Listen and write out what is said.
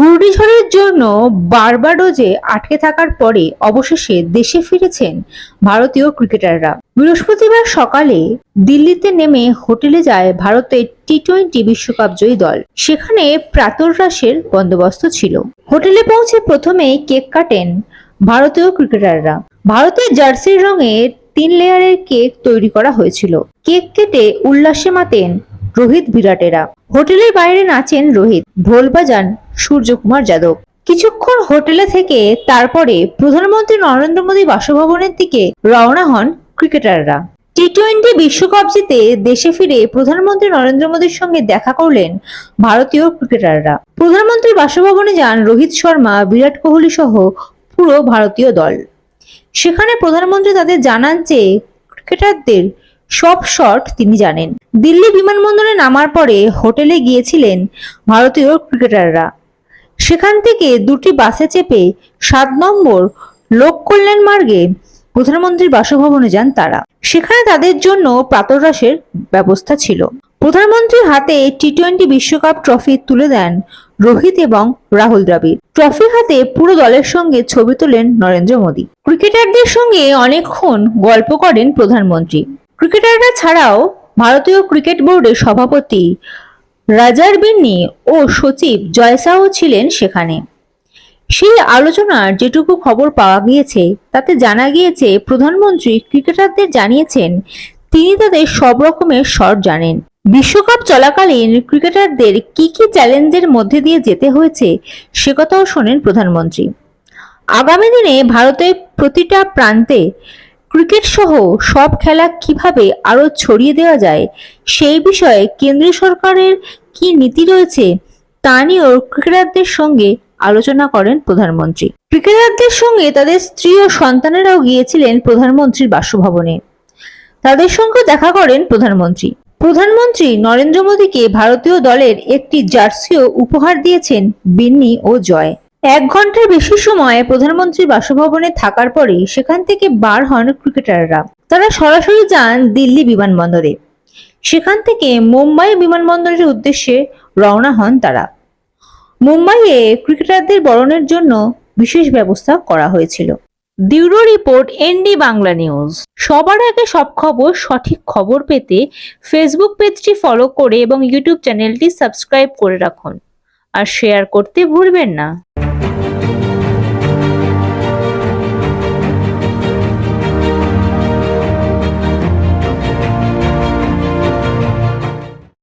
ঘূর্ণিঝড়ের জন্য বারবাডোজে আটকে থাকার পরে অবশেষে দেশে ফিরেছেন ভারতীয় ক্রিকেটাররা। বৃহস্পতিবার সকালে দিল্লিতে নেমে হোটেলে যায় ভারতের টি টোয়েন্টি বিশ্বকাপ জয়ী দল। সেখানে প্রাতরাশের বন্দোবস্ত ছিল। হোটেলে পৌঁছে প্রথমেই কেক কাটেন ভারতীয় ক্রিকেটাররা। ভারতের জার্সির রঙে তিন লেয়ারের কেক তৈরি করা হয়েছিল। কেক কেটে উল্লাসে মাতেন রোহিত বিরাটেরা। হোটেলের বাইরে নাচেন রোহিত। ঢোল বাজান সূর্যকুমার যাদব। কিছুক্ষণ হোটেলে থেকে তারপরে প্রধানমন্ত্রী নরেন্দ্র মোদী বাসভবনের দিকে রওনা হন ক্রিকেটাররা। টি টোয়েন্টি বিশ্বকাপ জিতে দেশে ফিরে প্রধানমন্ত্রী নরেন্দ্র মোদীর সঙ্গে দেখা করলেন ভারতীয় ক্রিকেটাররা। প্রধানমন্ত্রী বাসভবনে যান রোহিত শর্মা, বিরাট কোহলি সহ পুরো ভারতীয় দল। সেখানে প্রধানমন্ত্রী তাদের জানান যে, ক্রিকেটারদের সব শট তিনি জানেন। দিল্লি বিমানবন্দরে নামার পরে হোটেলে গিয়েছিলেন ভারতীয় ক্রিকেটাররা। সেখান থেকে দুটি বাসে চেপে সাত নম্বর লোক কল্যাণ মার্গে প্রধানমন্ত্রীর বাসভবনে যান তারা। সেখানে তাদের জন্য প্রাতরাশের ব্যবস্থা ছিল। প্রধানমন্ত্রীর হাতে টি টোয়েন্টি বিশ্বকাপ ট্রফি তুলে দেন রোহিত এবং রাহুল দ্রাবিড়। ট্রফি হাতে পুরো দলের সঙ্গে ছবি তোলেন নরেন্দ্র মোদী। ক্রিকেটারদের সঙ্গে অনেকক্ষণ গল্প করেন প্রধানমন্ত্রী। ক্রিকেটাররা ছাড়াও ভারতীয় ক্রিকেট বোর্ডের সভাপতি রাজার বিন্নি ও সচিব জয়সাও ছিলেন সেখানে। সেই আলোচনার যেটুকু খবর পাওয়া গিয়েছে, তাতে জানা গিয়েছে, প্রধানমন্ত্রী ক্রিকেটারদের জানিয়েছেন, তিনি তাদের সব রকমের শট জানেন। বিশ্বকাপ চলাকালীন ক্রিকেটারদের কি কি চ্যালেঞ্জের মধ্যে দিয়ে যেতে হয়েছে, সে কথাও শোনেন প্রধানমন্ত্রী। আগামী দিনে ভারতের প্রতিটা প্রান্তে ক্রিকেট সহ সব খেলা কীভাবে আরও ছড়িয়ে দেওয়া যায়, সেই বিষয়ে কেন্দ্রীয় সরকারের কি নীতি রয়েছে, তা নিয়েও ক্রিকেটারদের সঙ্গে আলোচনা করেন প্রধানমন্ত্রী। ক্রিকেটারদের সঙ্গে তাদের স্ত্রী ও সন্তানেরাও গিয়েছিলেন প্রধানমন্ত্রীর বাসভবনে। তাদের সঙ্গে দেখা করেন প্রধানমন্ত্রী। প্রধানমন্ত্রী নরেন্দ্র মোদীকে ভারতীয় দলের একটি জার্সিও উপহার দিয়েছেন বিন্নি ও জয়। এক ঘণ্টার বেশি সময় প্রধানমন্ত্রী বাসভবনে থাকার পরে সেখান থেকে বার হন ক্রিকেটাররা। তারা সরাসরি যান দিল্লি বিমানবন্দরে। সেখান থেকে মুম্বাই বিমানবন্দরের উদ্দেশ্যে রওনা হন তারা। মুম্বাইয়ে ক্রিকেটারদের বরণের জন্য বিশেষ ব্যবস্থা করা হয়েছিল। Bureau report ND Bangla news. সবার আগে সব খবর, সঠিক খবর পেতে ফেসবুক পেজটি ফলো করে এবং ইউটিউব চ্যানেলটি সাবস্ক্রাইব করে রাখুন। আর শেয়ার করতে ভুলবেন না।